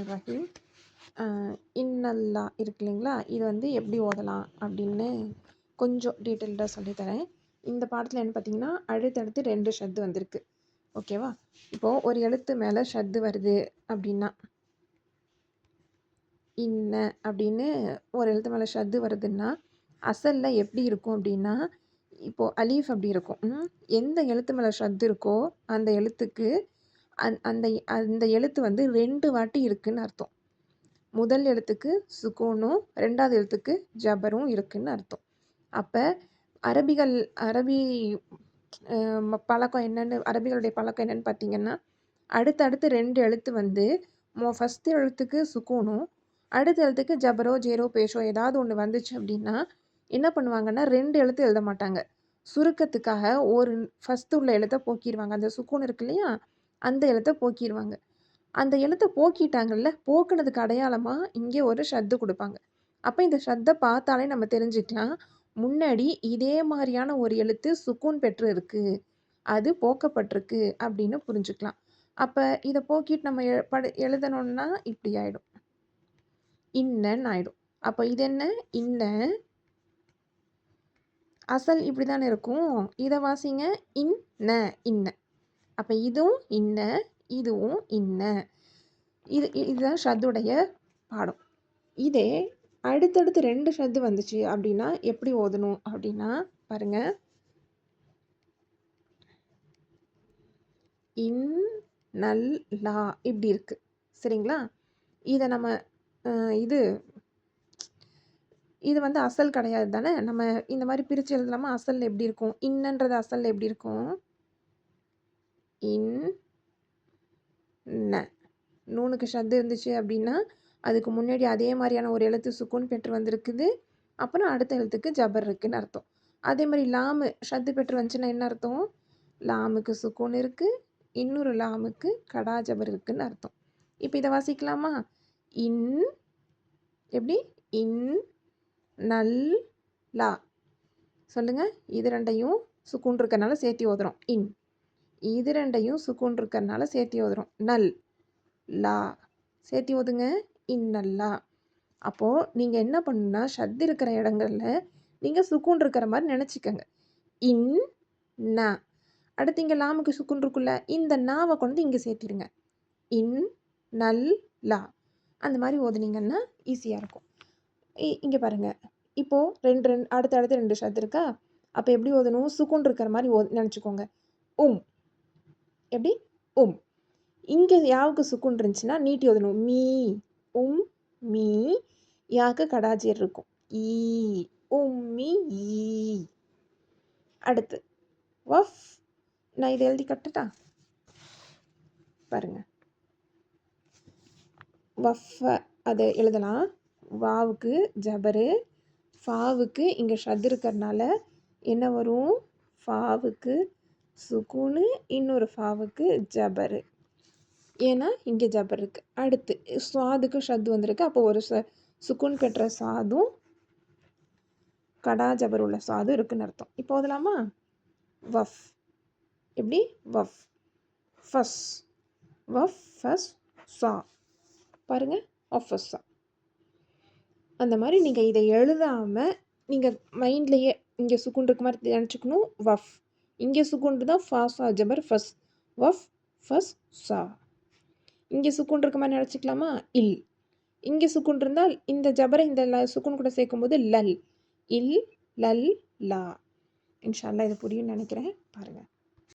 ரஹ்மான் ரஹீம் இன்னல்லா இருக்கு இல்லைங்களா? இது வந்து எப்படி ஓதலாம் அப்படின்னு கொஞ்சம் டீட்டெயில்டாக சொல்லித்தரேன் இந்த பாடத்தில் என்ன பார்த்தீங்கன்னா அடுத்தடுத்து ரெண்டு ஷத்து வந்திருக்கு. ஓகேவா இப்போது ஒரு எழுத்து மேலே ஷத்து வருது அப்படின்னா இன்ன அப்படின்னு ஒரு எழுத்து மேலே ஷத்து வருதுன்னா அசலில் எப்படி இருக்கும் அப்படின்னா இப்போது அலீஃப் அப்படி இருக்கும். எந்த எழுத்து மேலே ஷத்து இருக்கோ அந்த எழுத்துக்கு அந் அந்த அந்த எழுத்து வந்து ரெண்டு வாட்டி இருக்குதுன்னு அர்த்தம். முதல் எழுத்துக்கு சுகோனும் ரெண்டாவது எழுத்துக்கு ஜபரும் இருக்குதுன்னு அர்த்தம். அப்போ அரபிகள் அரபி பழக்கம் என்னென்னு அரபிகளுடைய பழக்கம் என்னென்னு பார்த்தீங்கன்னா அடுத்தடுத்து ரெண்டு எழுத்து வந்து மொ ஃபஸ்ட்டு எழுத்துக்கு சுக்கூனும் அடுத்த எழுத்துக்கு ஜபரோ ஜேரோ பேஷோ ஏதாவது ஒன்று வந்துச்சு அப்படின்னா என்ன பண்ணுவாங்கன்னா ரெண்டு எழுத்து எழுத மாட்டாங்க. சுருக்கத்துக்காக ஒரு ஃபஸ்ட்டு உள்ள எழுத்தை போக்கிடுவாங்க அந்த சுக்கூன் இருக்கு இல்லையா? அந்த எழுத்தை போக்கிடுவாங்க அந்த எழுத்தை போக்கிட்டாங்கல்ல போக்குனதுக்கு அடையாளமாக இங்கே ஒரு ஷத்து கொடுப்பாங்க. அப்போ இந்த ஷத்தை பார்த்தாலே நம்ம தெரிஞ்சுக்கலாம் முன்னாடி இதே மாதிரியான ஒரு எழுத்து சுக்கூன் பெற்று இருக்குது அது போக்கப்பட்டிருக்கு அப்படின்னு புரிஞ்சுக்கலாம். அப்போ இதை போக்கிட்டு நம்ம எ படு இப்படி ஆகிடும் இன்னன்னு ஆகிடும் அப்போ இது என்ன? இன்ன அசல் இப்படி தானே இருக்கும். இதை வாசிங்க. இன்ன இன்ன. அப்போ இதுவும் இன்ன இதுவும் இன்ன. இது இதுதான் ஷத்துடைய பாடம். இதே அடுத்தடுத்து ரெண்டு ஷத்து வந்துச்சு அப்படின்னா எப்படி ஓதணும் அப்படின்னா பாருங்க. இன் நல் லா இப்படி இருக்கு. சரிங்களா? இதை நம்ம இது இது வந்து அசல் கிடையாது தானே? நம்ம இந்த மாதிரி பிரித்து எழுதலாமா? அசல் எப்படி இருக்கும்? இன்னன்றது அசல் எப்படி இருக்கும்? இன் ந. நூனுக்கு ஷத்து இருந்துச்சு அப்படின்னா அதுக்கு முன்னாடி அதே மாதிரியான ஒரு எழுத்து சுக்குன் பெற்று வந்திருக்குது. அப்புறம் அடுத்த எழுத்துக்கு ஜபர் இருக்குன்னு அர்த்தம். அதே மாதிரி லாமு ஷத்து பெற்று வந்துச்சுன்னா என்ன அர்த்தம்? லாமுக்கு சுக்குன் இருக்குது இன்னொரு லாமுக்கு கடா ஜபர் இருக்குன்னு அர்த்தம். இப்போ இதை வாசிக்கலாமா? இன் எப்படி? இன் நல் லா. சொல்லுங்கள் இது ரெண்டையும் சுக்குன் இருக்கனால சேர்த்தி ஓதுறோம். இன். இது ரெண்டையும் சுக்குன் இருக்கிறதுனால சேர்த்தி ஓதுறோம் நல் லா சேர்த்தி ஓதுங்க இன்னல்லா. அப்போது நீங்கள் என்ன பண்ணுன்னா ஷத் இருக்கிற இடங்களில் நீங்கள் சுக்குன் இருக்கிற மாதிரி நினச்சிக்கோங்க. இன் ந. அடுத்து இங்கே லாமுக்கு சுக்குன் இருக்குல்ல இந்த நாவை கொண்டு இங்கே சேர்த்திடுங்க. இன் நல் லா. அந்த மாதிரி ஓதுனீங்கன்னா ஈஸியாக இருக்கும். இங்கே பாருங்கள் இப்போது ரெண்டு ரெண்டு அடுத்து அடுத்து ரெண்டு ஷத் இருக்கா? அப்போ எப்படி ஓதணும் சுக்குன் இருக்கிற மாதிரி ஓ நினச்சிக்கோங்க. உம். எப்படி? உம். இங்கே யாவுக்கு சுக்குன் இருந்துச்சுன்னா நீட்டி ஓதணும் மீ. உம் மீ. யாக்கு கடாஜியர் இருக்கும். ஈ. உம்மி ஈ. அடுத்து. வஃப். நான் இதை எழுதி கட்டுட்டா? பாருங்க. வஃப அதை எழுதலாம். வாவுக்கு ஜபரு. ஃபாவுக்கு இங்கே ஷத் இருக்கிறதுனால என்ன வரும்? ஃபாவுக்கு சுகுனு இன்னொரு ஃபாவுக்கு ஜபரு. ஏன்னா இங்கே ஜபர் இருக்குது அடுத்து சுவாதுக்கு ஷத்து வந்திருக்கு. அப்போ ஒரு ச சுக்குன் பெற்ற சாதும் கடா ஜபர் உள்ள சாதும் இருக்குன்னு அர்த்தம். இப்போ ஓதலாமா வஃப். எப்படி? வஃப். ஃபஸ். வஃப் ஃபஸ் சா. பாருங்கள் சா. அந்த மாதிரி நீங்கள் இதை எழுதாமல் நீங்கள் மைண்ட்லேயே இங்கே சுக்குன் இருக்க மாதிரி நினச்சிக்கணும். வஃப். இங்கே சுக்குண்டு தான் ஃபாஸா ஜபர் ஃபஸ் வஃப் ஃபஸ் சா. இங்கே சுக்குன் இருக்க மாதிரி நினச்சிக்கலாமா? இல். இங்கே சுக்குன் இருந்தால் இந்த ஜபரை இந்த ல சுக்குன் கூட சேர்க்கும்போது லல். இல் லல் லா. இன்ஷால்லா இது புரியும்னு நினைக்கிறேன். பாருங்கள்